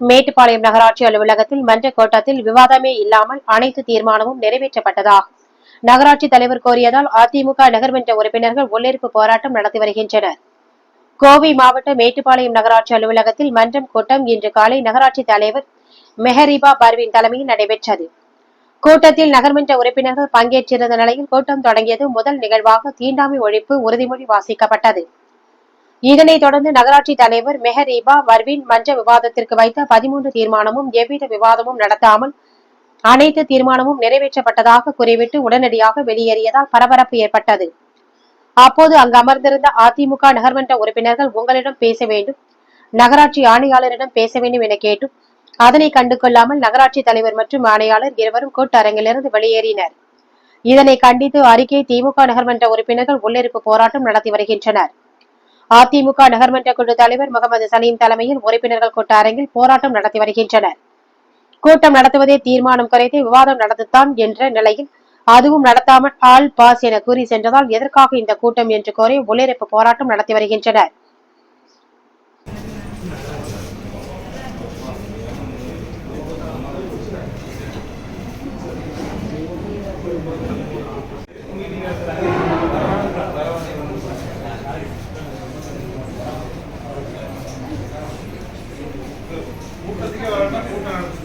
மேட்டுப்பாளையம் நகராட்சி அலுவலகத்தில் மன்ற கோட்டத்தில் விவாதமே இல்லாமல் அனைத்து தீர்மானமும் நிறைவேற்றப்பட்டதாக நகராட்சி தலைவர் கோரியதால் அதிமுக நகர்மன்ற உறுப்பினர்கள் உள்ளிருப்பு போராட்டம் நடத்தி வருகின்றனர். கோவை மாவட்ட மேட்டுப்பாளையம் நகராட்சி அலுவலகத்தில் மன்றம் கூட்டம் இன்று காலை நகராட்சி தலைவர் மெஹரிபா பர்வின் தலைமையில் நடைபெற்றது. கூட்டத்தில் நகர்மன்ற உறுப்பினர்கள் பங்கேற்றிருந்த நிலையில் கூட்டம் தொடங்கியது முதல் நிகழ்வாக தீண்டாமை ஒழிப்பு உறுதிமொழி வாசிக்கப்பட்டது. இதனைத் தொடர்ந்து நகராட்சி தலைவர் மெஹரீபா வர்வின் மன்ற விவாதத்திற்கு வைத்த பதிமூன்று தீர்மானமும் எவ்வித விவாதமும் நடத்தாமல் அனைத்து தீர்மானமும் நிறைவேற்றப்பட்டதாக குறிவிட்டு உடனடியாக வெளியேறியதால் பரபரப்பு ஏற்பட்டது. அப்போது அங்கு அமர்ந்திருந்த அதிமுக நகர்மன்ற உறுப்பினர்கள் உங்களிடம் பேச வேண்டும் நகராட்சி ஆணையாளரிடம் பேச வேண்டும் என கேட்டும். அதனை கண்டு கொள்ளாமல் நகராட்சி தலைவர் மற்றும் ஆணையாளர் இருவரும் கூட்டரங்கிலிருந்து வெளியேறினர். இதனை கண்டித்து அறிக்கை திமுக நகர்மன்ற உறுப்பினர்கள் உள்ளிருப்பு போராட்டம் நடத்தி வருகின்றனர். அதிமுக நகர்மன்ற குழு தலைவர் முகமது சலீம் தலைமையில் உறுப்பினர்கள் கூட்ட அரங்கில் போராட்டம் நடத்தி வருகின்றனர். கூட்டம் நடத்துவதே தீர்மானம் குறைத்து விவாதம் நடத்தத்தான் என்ற நிலையில் அதுவும் நடத்தாமல் ஆல் பாஸ் என கூறி சென்றதால் எதற்காக இந்த கூட்டம் என்று கோரி உள்ளிருப்பு போராட்டம் நடத்தி வருகின்றனர். கூட்டத்துக்கே